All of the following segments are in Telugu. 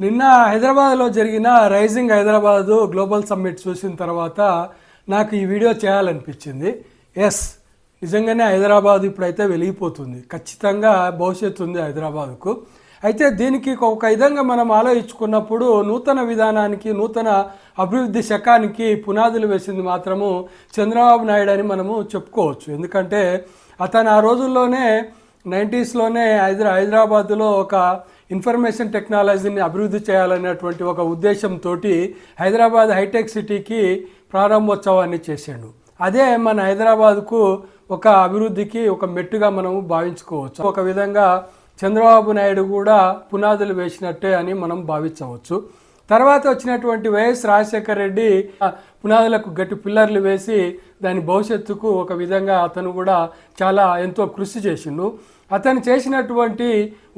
నిన్న హైదరాబాద్లో జరిగిన రైజింగ్ హైదరాబాద్ గ్లోబల్ సమ్మిట్ చూసిన తర్వాత నాకు ఈ వీడియో చేయాలనిపించింది. ఎస్ నిజంగానే హైదరాబాద్ ఇప్పుడైతే వెలిగిపోతుంది. ఖచ్చితంగా భవిష్యత్తు ఉంది హైదరాబాద్కు. అయితే దీనికి ఒక విధంగా మనం ఆలోచించుకున్నప్పుడు నూతన విధానానికి నూతన అభివృద్ధి శకానికి పునాదులు వేసింది మాత్రము చంద్రబాబు నాయుడు అని మనము చెప్పుకోవచ్చు. ఎందుకంటే అతను ఆ రోజుల్లోనే నైంటీస్లోనే హైదరా హైదరాబాద్లో ఒక ఇన్ఫర్మేషన్ టెక్నాలజీని అభివృద్ధి చేయాలనేటువంటి ఒక ఉద్దేశంతో హైదరాబాద్ హైటెక్ సిటీకి ప్రారంభోత్సవాన్ని చేశాడు. అదే మన హైదరాబాద్కు ఒక అభివృద్ధికి ఒక మెట్టుగా మనము భావించుకోవచ్చు. ఒక విధంగా చంద్రబాబు నాయుడు కూడా పునాదులు వేసినట్టే అని మనం భావించవచ్చు. తర్వాత వచ్చినటువంటి వైఎస్ రాజశేఖర రెడ్డి పునాదులకు గట్టి పిల్లర్లు వేసి దాని భవిష్యత్తుకు ఒక విధంగా అతను కూడా చాలా ఎంతో కృషి చేసిండు. అతను చేసినటువంటి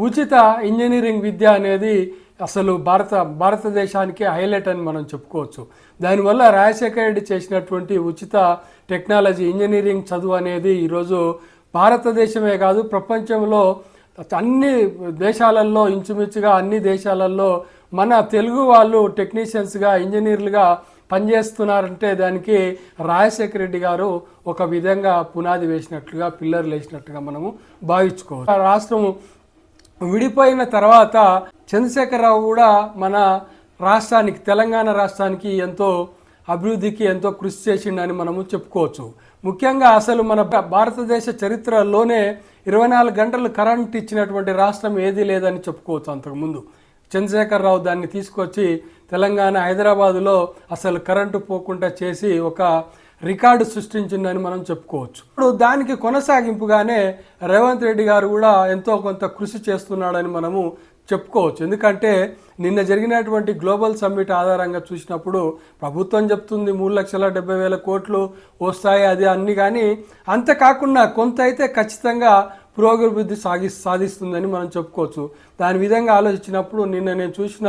ఉచిత ఇంజనీరింగ్ విద్య అనేది అసలు భారత భారతదేశానికి హైలైట్ అని మనం చెప్పుకోవచ్చు. దానివల్ల రాజశేఖర రెడ్డి చేసినటువంటి ఉచిత టెక్నాలజీ ఇంజనీరింగ్ చదువు అనేది ఈరోజు భారతదేశమే కాదు ప్రపంచంలో అన్ని దేశాలలో ఇంచుమించుగా అన్ని దేశాలలో మన తెలుగు వాళ్ళు టెక్నీషియన్స్గా ఇంజనీర్లుగా పనిచేస్తున్నారంటే దానికి రాజశేఖర రెడ్డి గారు ఒక విధంగా పునాది వేసినట్లుగా పిల్లర్లు వేసినట్టుగా మనము భావించుకోవచ్చు. ఆ రాష్ట్రం విడిపోయిన తర్వాత చంద్రశేఖరరావు కూడా మన రాష్ట్రానికి తెలంగాణ రాష్ట్రానికి ఎంతో అభివృద్ధికి ఎంతో కృషి చేసిండని మనము చెప్పుకోవచ్చు. ముఖ్యంగా అసలు మన భారతదేశ చరిత్రలోనే ఇరవై నాలుగు గంటలు కరెంట్ ఇచ్చినటువంటి రాష్ట్రం ఏదీ లేదని చెప్పుకోవచ్చు అంతకుముందు. చంద్రశేఖరరావు దాన్ని తీసుకొచ్చి తెలంగాణ హైదరాబాదులో అసలు కరెంటు పోకుండా చేసి ఒక రికార్డు సృష్టించిందని మనం చెప్పుకోవచ్చు. ఇప్పుడు దానికి కొనసాగింపుగానే రేవంత్ రెడ్డి గారు కూడా ఎంతో కొంత కృషి చేస్తున్నాడని మనము చెప్పుకోవచ్చు. ఎందుకంటే నిన్న జరిగినటువంటి గ్లోబల్ సమ్మిట్ ఆధారంగా చూసినప్పుడు ప్రభుత్వం చెప్తుంది మూడు లక్షల డెబ్బై వేల కోట్లు వస్తాయి అది అన్ని కానీ అంత కాకుండా కొంత అయితే ఖచ్చితంగా పురోగభివృద్ధి సాగి సాధిస్తుందని మనం చెప్పుకోవచ్చు. దాని విధంగా ఆలోచించినప్పుడు నిన్న నేను చూసిన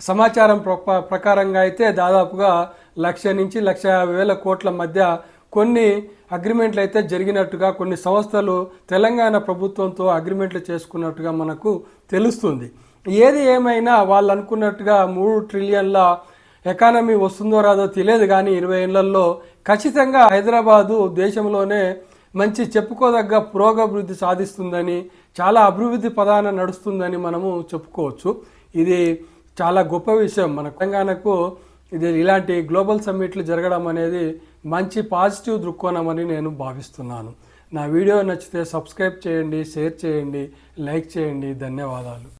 సమాచారం ప్ర- ప్రకారంగా అయితే దాదాపుగా లక్ష నుంచి లక్ష యాభై వేల కోట్ల మధ్య కొన్ని అగ్రిమెంట్లు అయితే జరిగినట్టుగా కొన్ని సంస్థలు తెలంగాణ ప్రభుత్వంతో అగ్రిమెంట్లు చేసుకున్నట్టుగా మనకు తెలుస్తుంది. ఏది ఏమైనా వాళ్ళు అనుకున్నట్టుగా మూడు ట్రిలియన్ల ఎకానమీ వస్తుందో రాదో తెలియదు కానీ ఇరవై ఏళ్ళలో ఖచ్చితంగా హైదరాబాదు దేశంలోనే మంచి చెప్పుకోదగ్గ పురోగభివృద్ధి సాధిస్తుందని చాలా అభివృద్ధి పదాన నడుస్తుందని మనము చెప్పుకోవచ్చు. ఇది చాలా గొప్ప విషయం. మన తెలంగాణకు ఇది ఇలాంటి గ్లోబల్ సమ్మిట్లు జరగడం అనేది మంచి పాజిటివ్ దృక్కోణం అని నేను భావిస్తున్నాను. నా వీడియో నచ్చితే సబ్స్క్రైబ్ చేయండి షేర్ చేయండి లైక్ చేయండి. ధన్యవాదాలు.